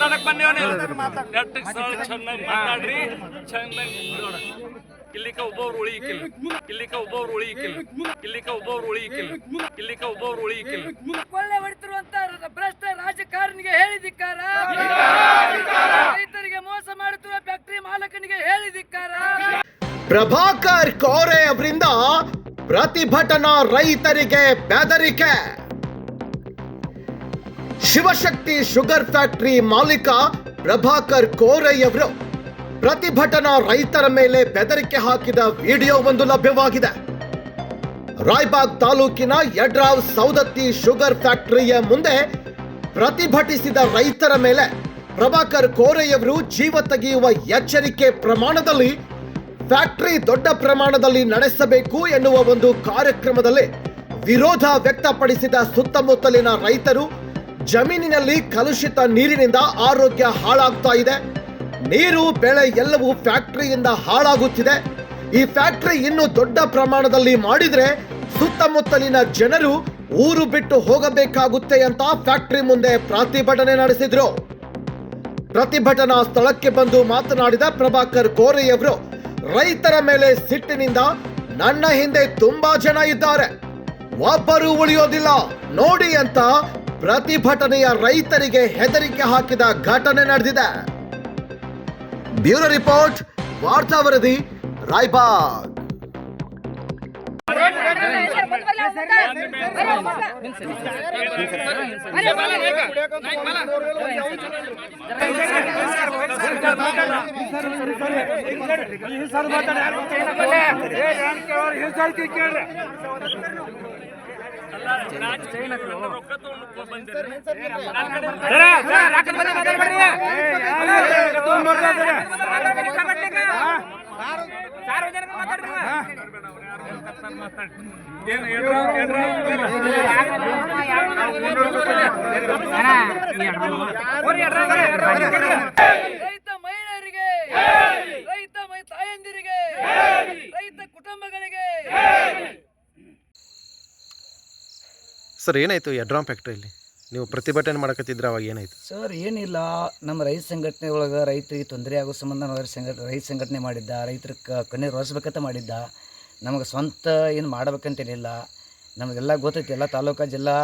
ಮಾತಾಡಕ್ ಬಂದೇವ ನೀವು ನೆಟ್ಟಗ್ ಚೆನ್ನಾಗಿ ಮಾತಾಡ್ರಿ. ಚೆನ್ನಾಗಿ ನೋಡ ಇಲ್ಲಿಕ ಒಬ್ಬವ್ರು ಉಳಿಯಿಕಿಲ್ಲ ಇಲ್ಲಿಕ ಒಬ್ಬವ್ರು ಉಳಿಯಿಕಿಲ್ಲ ಇಲ್ಲಿಕ ಒಬ್ಬವ್ರು ಉಳಿಯಿಕಿಲ್ಲ ಇಲ್ಲಿಕ ಒಬ್ಬವ್ರು ಉಳಿಯಿಕಿಲ್ಲ ಕೊಳ್ಳೆ ಹೊಡಿತಿರುವಂತ ಭ್ರಷ್ಟ ರಾಜಕಾರಣಿಗೆ ಹೇಳಿದಿಕ್ಕಾರ ರೈತರಿಗೆ ಮೋಸ ಮಾಡುತ್ತಿರುವ ಫ್ಯಾಕ್ಟರಿ ಮಾಲಕನಿಗೆ ಹೇಳಿದಿಕ್ಕಾರ ಪ್ರಭಾಕರ್ ಕೋರೆ ಅವರಿಂದ ಪ್ರತಿಭಟನಾ ರೈತರಿಗೆ ಬೆದರಿಕೆ. ಶಿವಶಕ್ತಿ ಶುಗರ್ ಫ್ಯಾಕ್ಟರಿ ಮಾಲೀಕ ಪ್ರಭಾಕರ್ ಕೋರಯ್ಯವರು ಪ್ರತಿಭಟನಾ ರೈತರ ಮೇಲೆ ಬೆದರಿಕೆ ಹಾಕಿದ ವಿಡಿಯೋ ಒಂದು ಲಭ್ಯವಾಗಿದೆ. ರಾಯ್ಬಾಗ್ ತಾಲೂಕಿನ ಯಡ್ರಾವ್ ಸೌದತ್ತಿ ಶುಗರ್ ಫ್ಯಾಕ್ಟರಿಯ ಮುಂದೆ ಪ್ರತಿಭಟಿಸಿದ ರೈತರ ಮೇಲೆ ಪ್ರಭಾಕರ್ ಕೋರೆಯವರು ಜೀವ ತೆಗೆಯುವ ಎಚ್ಚರಿಕೆ ಪ್ರಮಾಣದಲ್ಲಿ ಫ್ಯಾಕ್ಟರಿ ದೊಡ್ಡ ಪ್ರಮಾಣದಲ್ಲಿ ನಡೆಸಬೇಕು ಎನ್ನುವ ಒಂದು ಕಾರ್ಯಕ್ರಮದಲ್ಲಿ ವಿರೋಧ ವ್ಯಕ್ತಪಡಿಸಿದ ಸುತ್ತಮುತ್ತಲಿನ ರೈತರು ಜಮೀನಿನಲ್ಲಿ ಕಲುಷಿತ ನೀರಿನಿಂದ ಆರೋಗ್ಯ ಹಾಳಾಗ್ತಾ ಇದೆ. ನೀರು, ಬೆಳೆ ಎಲ್ಲವೂ ಫ್ಯಾಕ್ಟರಿಯಿಂದ ಹಾಳಾಗುತ್ತಿದೆ. ಈ ಫ್ಯಾಕ್ಟರಿ ಇನ್ನು ದೊಡ್ಡ ಪ್ರಮಾಣದಲ್ಲಿ ಮಾಡಿದ್ರೆ ಸುತ್ತಮುತ್ತಲಿನ ಜನರು ಊರು ಬಿಟ್ಟು ಹೋಗಬೇಕಾಗುತ್ತೆ ಅಂತ ಫ್ಯಾಕ್ಟರಿ ಮುಂದೆ ಪ್ರತಿಭಟನೆ ನಡೆಸಿದ್ರು. ಪ್ರತಿಭಟನಾ ಸ್ಥಳಕ್ಕೆ ಬಂದು ಮಾತನಾಡಿದ ಪ್ರಭಾಕರ್ ಕೋರೆಯವರು ರೈತರ ಮೇಲೆ ಸಿಟ್ಟಿನಿಂದ ನನ್ನ ಹಿಂದೆ ತುಂಬಾ ಜನ ಇದ್ದಾರೆ. ಒಬ್ಬರು ಉಳಿಯೋದಿಲ್ಲ. ನೋಡಿ ಅಂತ ಪ್ರತಿಭಟನೆಯ ರೈತರಿಗೆ ಹೆದರಿಕೆ ಹಾಕಿದ ಘಟನೆ ನಡೆದಿದೆ. ಬ್ಯೂರೋ ರಿಪೋರ್ಟ್ ವಾರ್ತಾ ವರದಿ ರಾಯ್ಬಾಗ್. ರೊಕ್ಕ ತಗೊಂಡು ಬಂದಿರಿ ರೈತ ಮಹಿಳೆಯರಿಗೆ ರೈತ ಮೈ ತಾಯಂದಿರಿಗೆ ರೈತ ಕುಟುಂಬಗಳಿಗೆ ಸರ್, ಏನಾಯಿತು ಎಡ್ರಾಮ್ ಫ್ಯಾಕ್ಟ್ರಿಯಲ್ಲಿ ನೀವು ಪ್ರತಿಭಟನೆ ಮಾಡಕತ್ತಿದ್ರೆ, ಅವಾಗ ಏನಾಯಿತು? ಸರ್, ಏನಿಲ್ಲ. ನಮ್ಮ ರೈತ ಸಂಘಟನೆ ಒಳಗೆ ರೈತರಿಗೆ ತೊಂದರೆ ಆಗೋ ಸಂಬಂಧ ನಾವು ರೈತ ರೈತ ಸಂಘಟನೆ ಮಾಡಿದ್ದ, ರೈತರ ಕಣ್ಣೀರು ಒರೆಸ್ಬೇಕಂತ ಮಾಡಿದ್ದ. ನಮಗೆ ಸ್ವಂತ ಏನು ಮಾಡ್ಬೇಕಂತೇನಿಲ್ಲ. ನಮಗೆಲ್ಲ ಗೊತ್ತೈತಿ, ಎಲ್ಲ ತಾಲೂಕು ಜಿಲ್ಲಾ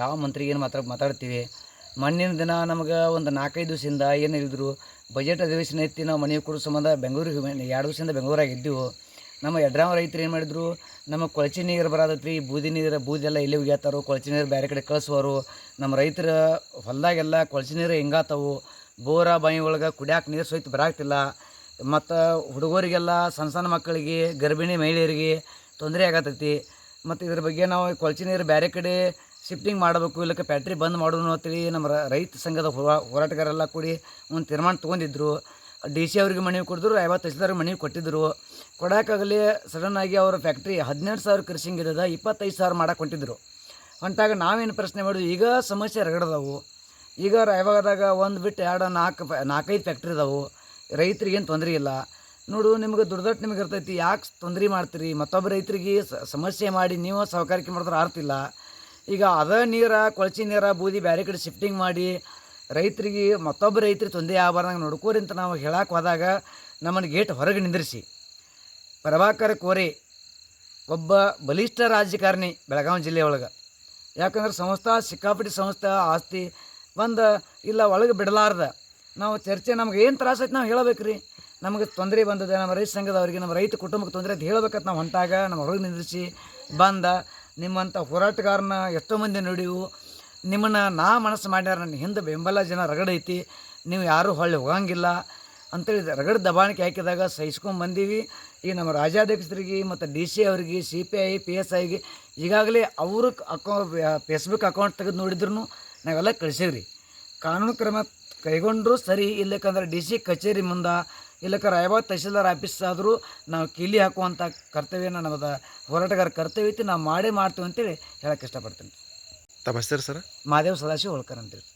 ಯಾವ ಮಂತ್ರಿಗೆ ಏನು ಮಾತ್ರ ಮಾತಾಡ್ತೀವಿ. ಮಣ್ಣಿನ ದಿನ ನಮಗೆ ಒಂದು ನಾಲ್ಕೈದು ದಿವಸದಿಂದ ಏನು ಹೇಳಿದ್ರು, ಬಜೆಟ್ ಅಧಿವೇಶನ ಐತಿ, ನಾವು ಮನೆ ಕೊಡೋ ಸಂಬಂಧ ಬೆಂಗಳೂರಿಗೆ ಎರಡು ದಿವಸದಿಂದ ಬೆಂಗಳೂರಾಗ ಇದ್ದೀವಿ. ನಮ್ಮ ಯಡ್ರಾವ್ ರೈತರು ಏನು ಮಾಡಿದ್ರು, ನಮ್ಮ ಕೊಳಚೆ ನೀರು ಬರೋದತ್ರಿ ಬೂದಿ ನೀರು, ಬೂದಿ ಎಲ್ಲ ಇಲ್ಲಿ ಉಗ್ಯಾತಾರು, ಕೊಳಚೆ ನೀರು ಬೇರೆ ಕಡೆ ಕಳಿಸುವರು ನಮ್ಮ ರೈತರ ಹೊಲದಾಗೆಲ್ಲ ಕೊಳಚೆ ನೀರು ಹೆಂಗಾತವು ಬೋರ ಬಾಯಿ ಒಳಗೆ ಕುಡಿಯಾಕೆ ನೀರು ಸಹಿತ ಬರಾಕ್ತಿಲ್ಲ. ಮತ್ತು ಹುಡುಗರಿಗೆಲ್ಲ ಸಣ್ಣ ಸಣ್ಣ ಮಕ್ಕಳಿಗೆ, ಗರ್ಭಿಣಿ ಮಹಿಳೆಯರಿಗೆ ತೊಂದರೆ ಆಗತೈತಿ. ಮತ್ತು ಇದ್ರ ಬಗ್ಗೆ ನಾವು ಕೊಳಚೆ ನೀರು ಬೇರೆ ಕಡೆ ಶಿಫ್ಟಿಂಗ್ ಮಾಡಬೇಕು, ಇಲ್ಲಕ್ಕೆ ಫ್ಯಾಕ್ಟ್ರಿ ಬಂದ್ ಮಾಡೋಣ ಅಂತೇಳಿ ನಮ್ಮ ರೈತ ಸಂಘದ ಹೋರಾ ಹೋರಾಟಗಾರೆಲ್ಲ ಕೂಡಿ ಒಂದು ತೀರ್ಮಾನ ತೊಗೊಂಡಿದ್ರು. ಡಿ ಸಿ ಅವ್ರಿಗೆ ಮನವಿ ಕೊಡಿದ್ರು, ಐವತ್ತು ತಹಸೀಲ್ದಾರ್ಗೆ ಮನವಿ ಕೊಟ್ಟಿದ್ದರು ಕೊಡೋಕ್ಕಾಗಲಿ ಸಡನ್ನಾಗಿ ಅವರ ಫ್ಯಾಕ್ಟ್ರಿ ಹದಿನೆಂಟು ಸಾವಿರ ಕೃಷಿಂಗ್ ಇದ್ದದ, ಇಪ್ಪತ್ತೈದು ಸಾವಿರ ಮಾಡಕ್ಕೆ ಹೊಂಟಿದ್ರು. ಹೊಂಟಾಗ ನಾವೇನು ಪ್ರಶ್ನೆ ಮಾಡಿದ್ವಿ, ಈಗ ಸಮಸ್ಯೆ ರಗಡದವು. ಈಗ ರಾಯವಾಗದಾಗ ಒಂದು ಬಿಟ್ಟು ಎರಡು, ನಾಲ್ಕು ನಾಲ್ಕೈದು ಫ್ಯಾಕ್ಟ್ರಿ ಇದಾವು. ರೈತರಿಗೇನು ತೊಂದರೆ ಇಲ್ಲ. ನೋಡು, ನಿಮಗೆ ದುಡ್ದಟ್ಟು ನಿಮಗೆ ಇರ್ತೈತಿ, ಯಾಕೆ ತೊಂದರೆ ಮಾಡ್ತೀರಿ? ಮತ್ತೊಬ್ಬ ರೈತರಿಗೆ ಸಮಸ್ಯೆ ಮಾಡಿ ನೀವು ಸಹಕಾರಿಕೆ ಮಾಡಿದ್ರೆ ಆರ್ತಿಲ್ಲ ಈಗ ಅದ ನೀರ, ಕೊಳಚಿ ನೀರ, ಬೂದಿ ಬೇರೆ ಕಡೆ ಶಿಫ್ಟಿಂಗ್ ಮಾಡಿ ರೈತರಿಗೆ ಮತ್ತೊಬ್ಬ ರೈತರಿಗೆ ತೊಂದರೆ ಆಗಬಾರ್ದಂಗೆ ನೋಡ್ಕೋರಿ ಅಂತ ನಾವು ಹೇಳಕ್ಕೆ ಹೋದಾಗ ನಮ್ಮನ್ನು ಗೇಟ್ ಹೊರಗೆ ನಿಂದಿರಿಸಿ. ಪ್ರಭಾಕರ್ ಕೋರೆ ಒಬ್ಬ ಬಲಿಷ್ಠ ರಾಜಕಾರಣಿ ಬೆಳಗಾವಿ ಜಿಲ್ಲೆಯೊಳಗೆ ಯಾಕಂದ್ರೆ ಸಂಸ್ಥಾ, ಸಿಕ್ಕಾಪಟ್ಟಿ ಸಂಸ್ಥೆ ಆಸ್ತಿ ಒಂದು ಇಲ್ಲ ಒಳಗೆ ಬಿಡಲಾರ್ದ. ನಾವು ಚರ್ಚೆ ನಮ್ಗೆ ಏನು ತ್ರಾಸ ಐತೆ ನಾವು ಹೇಳಬೇಕು ರೀ ನಮಗೆ ತೊಂದರೆ ಬಂದದೆ, ನಮ್ಮ ರೈತ ಸಂಘದವ್ರಿಗೆ, ನಮ್ಮ ರೈತ ಕುಟುಂಬಕ್ಕೆ ತೊಂದರೆ ಅಂತ ಹೇಳಬೇಕಂತ ನಾವು ಹೊಂಟಾಗ ನಮ್ಮ ಹೊರಗೆ ನಿಂದಿಸಿ ಬಂದ ನಿಮ್ಮಂಥ ಹೋರಾಟಗಾರನ ಎಷ್ಟೋ ಮಂದಿ ನೋಡಿವು ನಿಮ್ಮನ್ನು ನಾ ಮನಸ್ಸು ಮಾಡ್ಯಾರ, ನನ್ನ ಹಿಂದೆ ಬೆಂಬಲ ಜನ ರಗಡೈತಿ ನೀವು ಯಾರೂ ಹೊಳ್ಳಿ ಹೋಗಂಗಿಲ್ಲ. ಅಂತೇಳಿ ರಗಡ ದಬಾಣಿಕೆ ಹಾಕಿದಾಗ ಸಹಿಸ್ಕೊಂಡು ಬಂದೀವಿ. ಈಗ ನಮ್ಮ ರಾಜ್ಯಾಧ್ಯಕ್ಷರಿಗೆ ಮತ್ತು ಡಿ ಸಿ ಅವರಿಗೆ C P I P S ಐಗೆ ಈಗಾಗಲೇ ಅವ್ರ ಅಕೌ ಫೇಸ್ಬುಕ್ ಅಕೌಂಟ್ ತೆಗೆದು ನೋಡಿದ್ರು ನಾವೆಲ್ಲ ಕಳಿಸೀವ್ರಿ. ಕಾನೂನು ಕ್ರಮ ಕೈಗೊಂಡರೂ ಸರಿ ಇಲ್ಲಕ್ಕಂದ್ರೆ ಡಿ ಸಿ ಕಚೇರಿ ಮುಂದೆ ಇಲ್ಲಕ್ಕ ರಾಯಬಾಗ್ ತಹಶೀಲ್ದಾರ್ ಆಫೀಸ್ ಆದರೂ ನಾವು ಕೀಲಿ ಹಾಕುವಂಥ ಕರ್ತವ್ಯನ ನಮ್ಮದು ಹೋರಾಟಗಾರ ಕರ್ತವ್ಯ ಐತಿ ನಾವು ಮಾಡೇ ಮಾಡ್ತೀವಿ ಅಂತೇಳಿ ಹೇಳಕ್ಕೆ ಇಷ್ಟಪಡ್ತೀನಿ. ತಮ್ಮ ಹೆಸರು ಸರ್? ಮಾದೇವ್ ಸದಾಶಿವ ಹೋಳ್ಕರ್ ಅಂತೇಳಿ